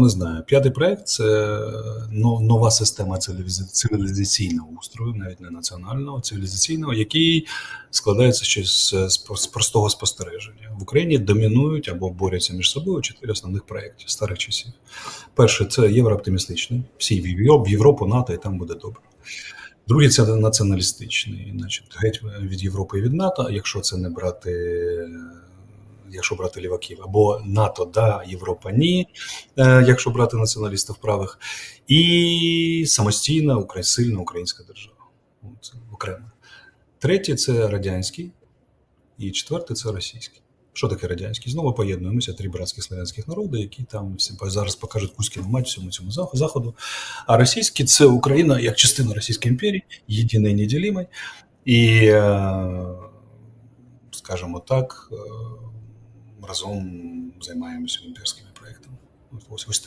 не знаю. П'ятий проект це нова система цивілізаційного устрою, навіть не національного, цивілізаційного, який складається ще з, з про- з простого спостереження. В Україні домінують або борються між собою чотири основних проєктів старих часів. Перше це єврооптимістичний, всі в Європу, НАТО, і там буде добре. Другий це націоналістичний, значить, геть від Європи і від НАТО, якщо це не брати, якщо брати ліваків, або НАТО да, Європа ні, е, якщо брати націоналістів правих, і самостійна укра- сильна українська держава. Це окремо. Третє це радянський, і четверте це російський. Що таке радянський? Знову поєднуємося три братських славянських народи, які там всі зараз покажуть Кузькіну мать всьому цьому заходу. А російський це Україна як частина Російської імперії, єдина і неділима. І, е, скажімо так, е, разом займаємося імперськими проектами. Ось ось